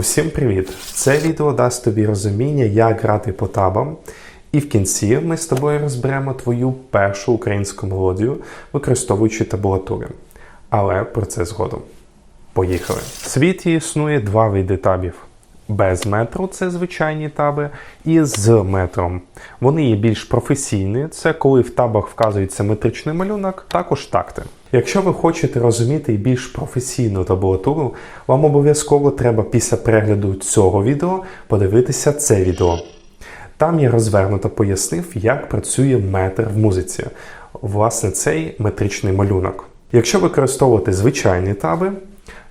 Усім привіт! Це відео дасть тобі розуміння, як грати по табам. І в кінці ми з тобою розберемо твою першу українську мелодію, використовуючи табулатури. Але про це згодом. Поїхали. В світі існує два види табів. Без метру це звичайні таби, і з метром. Вони є більш професійні, це коли в табах вказується метричний малюнок, також такти. Якщо ви хочете розуміти більш професійну табулатуру, вам обов'язково треба після перегляду цього відео подивитися це відео. Там я розвернуто пояснив, як працює метр в музиці, власне, цей метричний малюнок. Якщо використовувати звичайні таби,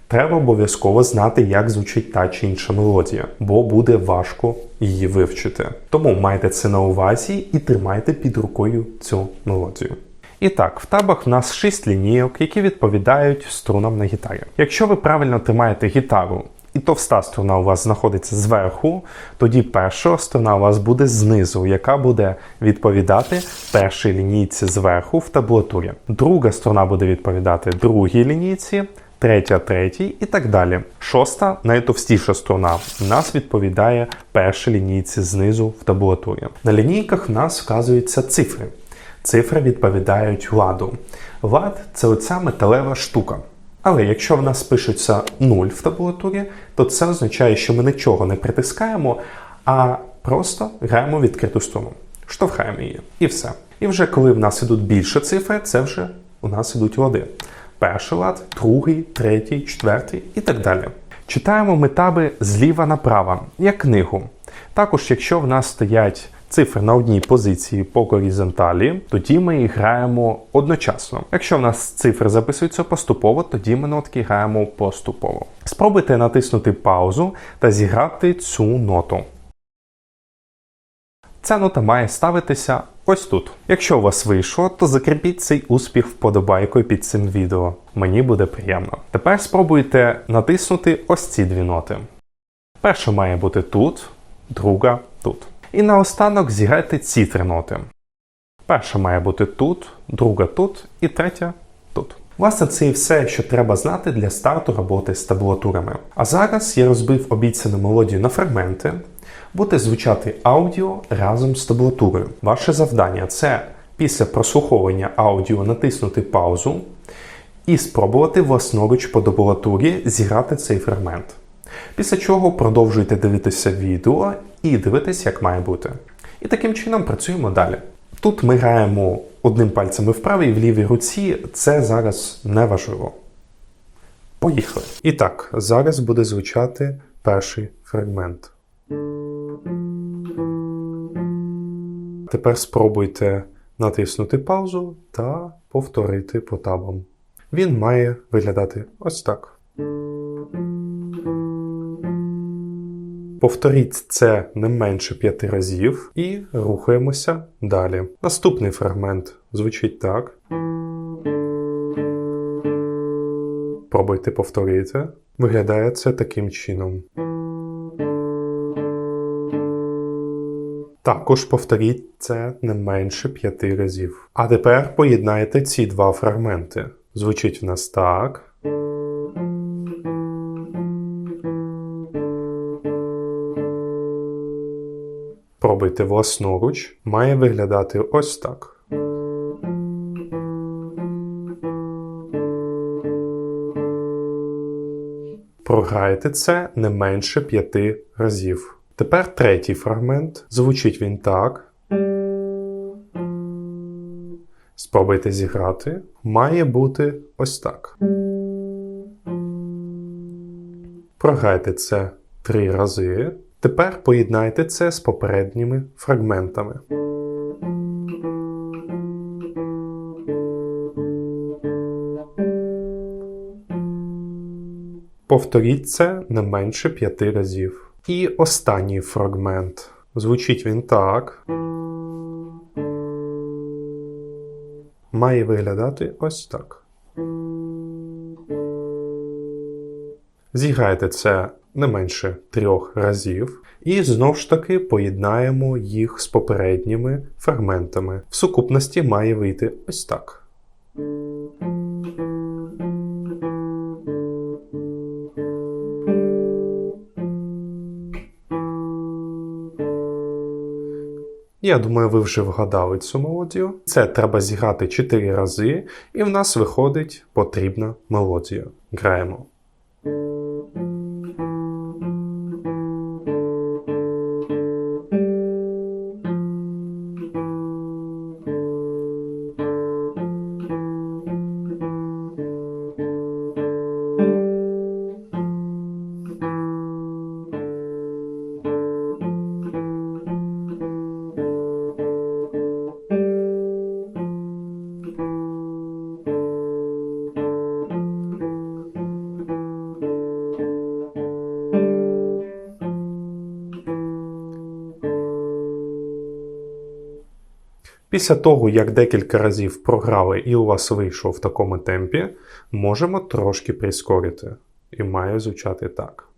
треба обов'язково знати, як звучить та чи інша мелодія, бо буде важко її вивчити. Тому майте це на увазі і тримайте під рукою цю мелодію. І так, в табах в нас 6 лінійок, які відповідають струнам на гітарі. Якщо ви правильно тримаєте гітару, і товста струна у вас знаходиться зверху, тоді перша струна у вас буде знизу, яка буде відповідати першій лінійці зверху в таблатурі. Друга струна буде відповідати другій лінійці, третя, третій і так далі. Шоста, найтовстіша струна, у нас відповідає першій лінійці знизу в табулатурі. На лінійках в нас вказуються цифри. Цифри відповідають ладу. Лад це оця металева штука. Але якщо в нас пишеться 0 в табулатурі, то це означає, що ми нічого не притискаємо, а просто граємо відкриту струну, штовхаємо її. І все. І вже коли в нас ідуть більше цифри, це вже у нас ідуть лади. Перший лад, другий, третій, четвертий і так далі. Читаємо метаби зліва направо, як книгу. Також, якщо в нас стоять цифри на одній позиції по горизонталі, тоді ми їх граємо одночасно. Якщо в нас цифри записуються поступово, тоді ми нотки граємо поступово. Спробуйте натиснути паузу та зіграти цю ноту. Ця нота має ставитися ось тут. Якщо у вас вийшло, то закріпіть цей успіх вподобайкою під цим відео. Мені буде приємно. Тепер спробуйте натиснути ось ці дві ноти. Перша має бути тут, друга тут. І наостанок зіграйте ці три ноти. Перша має бути тут, друга тут і третя тут. Власне, це і все, що треба знати для старту роботи з табулатурами. А зараз я розбив обіцяну мелодію на фрагменти, буде звучати аудіо разом з табулатурою. Ваше завдання це після прослуховування аудіо натиснути паузу і спробувати власноруч по табулатурі зіграти цей фрагмент. Після чого продовжуйте дивитися відео і дивитись, як має бути. І таким чином працюємо далі. Тут ми граємо одним пальцем і в правій і в лівій руці, це зараз не важливо. Поїхали. І так, зараз буде звучати перший фрагмент. Тепер спробуйте натиснути паузу та повторити по табам. Він має виглядати ось так. Повторіть це не менше п'яти разів і рухаємося далі. Наступний фрагмент звучить так. Пробуйте повторити. Виглядає це таким чином. Також повторіть це не менше п'яти разів. А тепер поєднайте ці два фрагменти. Звучить в нас так. Пробуйте власноруч, має виглядати ось так. Програйте це не менше п'яти разів. Тепер третій фрагмент. Звучить він так. Спробуйте зіграти. Має бути ось так. Програйте це три рази. Тепер поєднайте це з попередніми фрагментами. Повторіть це не менше п'яти разів. І останній фрагмент. Звучить він так. Має виглядати ось так. Зіграйте це не менше трьох разів, і знов ж таки поєднаємо їх з попередніми фрагментами. В сукупності має вийти ось так. Я думаю, ви вже вгадали цю мелодію. Це треба зіграти 4 рази, і в нас виходить потрібна мелодія. Граємо. Після того, як декілька разів програли і у вас вийшло в такому темпі, можемо трошки прискорити. І має звучати так.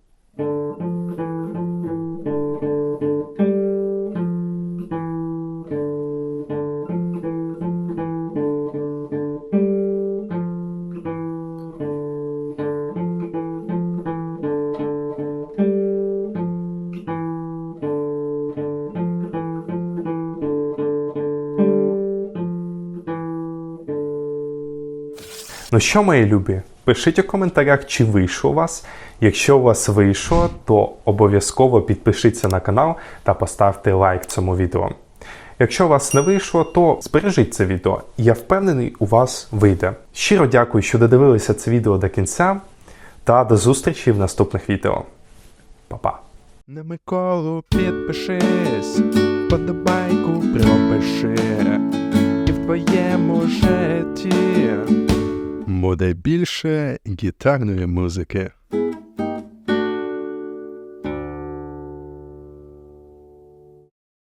Ну що, мої любі, пишіть у коментарях, чи вийшло у вас. Якщо у вас вийшло, то обов'язково підпишіться на канал та поставте лайк цьому відео. Якщо у вас не вийшло, то збережіть це відео. Я впевнений, у вас вийде. Щиро дякую, що додивилися це відео до кінця, та до зустрічі в наступних відео. Па-па! На Миколу підпишись, подобайку пропиши, буде більше гітарної музики.